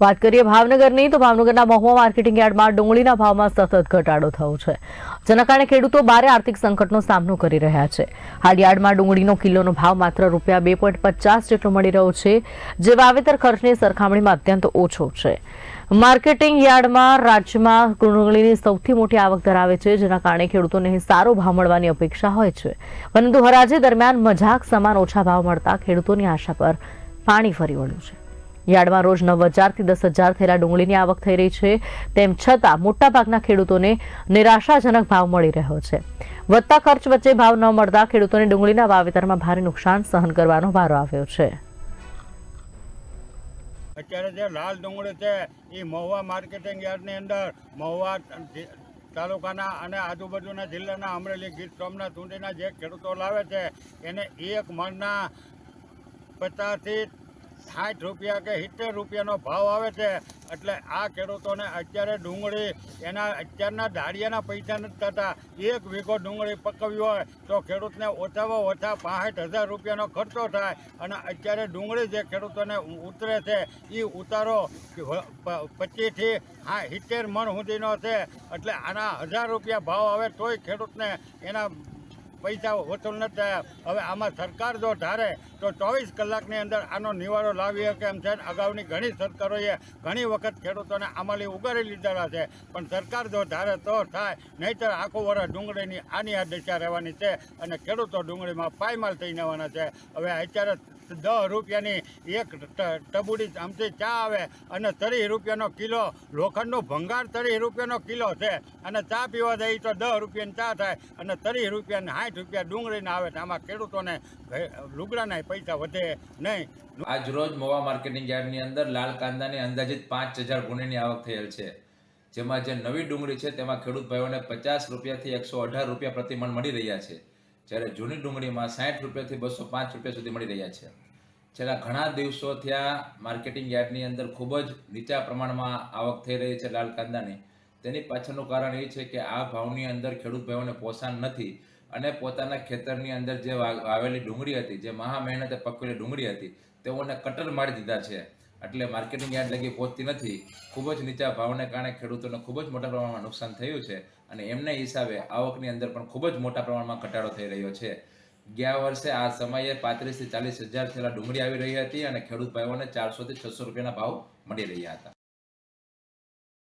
વાત કરીએ ભાવનગરની, તો ભાવનગરના મહુવા માર્કેટિંગ યાર્ડમાં ડુંગળીના ભાવમાં સતત ઘટાડો થયો છે. જેના કારણે ખેડૂતો ભારે આર્થિક સંકટનો સામનો કરી રહ્યા છે. હાલ યાર્ડમાં ડુંગળીનો કિલોનો ભાવ માત્ર રૂપિયા બે પોઈન્ટ પચાસ જેટલો મળી રહ્યો છે, જે વાવેતર ખર્ચની સરખામણીમાં અત્યંત ઓછો છે. માર્કેટિંગ યાર્ડમાં રાજ્યમાં ડુંગળીની સૌથી મોટી આવક ધરાવે છે, જેના કારણે ખેડૂતોને સારો ભાવ મળવાની અપેક્ષા હોય છે. પરંતુ હરાજી દરમિયાન મજાક સમાન ઓછા ભાવ મળતા ખેડૂતોની આશા પર પાણી ફરી વળ્યું છે. યાર્ડમાં રોજ નવ હજારથી દસ હજાર થયેલા ડુંગળીની આવક થઈ રહી છે. તેમ છતાં મોટાભાગના ખેડૂતોને નિરાશાજનક ભાવ મળી રહ્યો છે. વધતા ખર્ચ વચ્ચે ભાવ ન મળતા ખેડૂતોને ડુંગળીના વાવેતરમાં ભારે નુકસાન સહન કરવાનો વારો આવ્યો છે. અત્યારે જે લાલ ડુંગળી છે, એ મહુવા માર્કેટિંગ યાર્ડની અંદર, મહુવા તાલુકાના અને આજુબાજુના જિલ્લાના અમરેલી, ગીર સોમનાથ સુધીના જે ખેડૂતો લાવે છે, એને એક મણના પચાસથી સાઠ રૂપિયા કે સિત્તેર રૂપિયાનો ભાવ આવે છે, એટલે આ ખેડૂતોને અત્યારે ડુંગળી, એના અત્યારના ધાડિયાના પૈસા નથી થતા. એક વીઘો ડુંગળી પકવી હોય, તો ખેડૂતને ઓછામાં ઓછા પાંસઠ હજાર રૂપિયાનો ખર્ચો થાય. અને અત્યારે ડુંગળી જે ખેડૂતોને ઉતરે છે એ ઉતારો પચીસથી હા, સિત્તેર મણ સુધીનો છે. એટલે આના હજાર રૂપિયા ભાવ આવે, તોય ખેડૂતને એના પૈસા હોતું નથી. હવે આમાં સરકાર જો ધારે તો ચોવીસ કલાકની અંદર આનો નિવારો લાવી શકે એમ છે. અગાઉની ઘણી સરકારોએ ઘણી વખત ખેડૂતોને આમાંથી ઉગારી લીધેલા છે. પણ સરકાર જો ધારે તો થાય. નહીંતર આખું વર્ષ ડુંગળીની આની આ દિશા રહેવાની છે અને ખેડૂતો ડુંગળીમાં પાયમાલ થઈ જવાના છે. હવે અત્યારે દસ રૂપિયાની એક ટબુડી આમથી ચા આવે અને ત્રીસ રૂપિયાનો કિલો, લોખંડનો ભંગાર ત્રીસ રૂપિયાનો કિલો છે અને ચા પીવા જાય તો દસ રૂપિયાની ચા થાય અને ત્રીસ રૂપિયાને સાઠ રૂપિયા ડુંગળીને આવે તો આમાં ખેડૂતોને લુગડાના પૈસા વધે નહીં. આજ રોજ મોવા માર્કેટિંગ યાર્ડની અંદર લાલ કાંદાની અંદાજિત પાંચ હજાર ગુણીની આવક થયેલ છે. જેમાં જે નવી ડુંગળી છે તેમાં ખેડૂત ભાઈઓને પચાસ રૂપિયાથી એકસો અઢાર રૂપિયા પ્રતિ મણ મળી રહ્યા છે. જ્યારે જૂની ડુંગળીમાં સાઠ રૂપિયાથી બસો પાંચ રૂપિયા સુધી મળી રહ્યા છે. છેલ્લા ઘણા દિવસો ત્યાં માર્કેટિંગ યાર્ડની અંદર ખૂબ જ નીચા પ્રમાણમાં આવક થઈ રહી છે લાલ કાંદાની. તેની પાછળનું કારણ એ છે કે આ ભાવની અંદર ખેડૂત ભાઈઓને પોષણ નથી અને પોતાના ખેતરની અંદર જે વાવેલી ડુંગળી હતી, જે મહા મહેનતે પકવેલી ડુંગળી હતી, તેઓને કટર મારી દીધા છે. એટલે માર્કેટિંગ યાર્ડ લગી પહોંચતી નથી. ખૂબ જ નીચા ભાવને કારણે ખેડૂતોને ખૂબ જ મોટા પ્રમાણમાં નુકસાન થયું છે અને એમને હિસાબે આવકની અંદર પણ ખૂબ જ મોટા પ્રમાણમાં ઘટાડો થઈ રહ્યો છે. ગયા વર્ષે આ સમયે પાંત્રીસથી ચાલીસ હજાર થયેલા ડુંગળી આવી રહી હતી અને ખેડૂત ભાઈઓને ચારસોથી છસો રૂપિયાના ભાવ મળી રહ્યા હતા.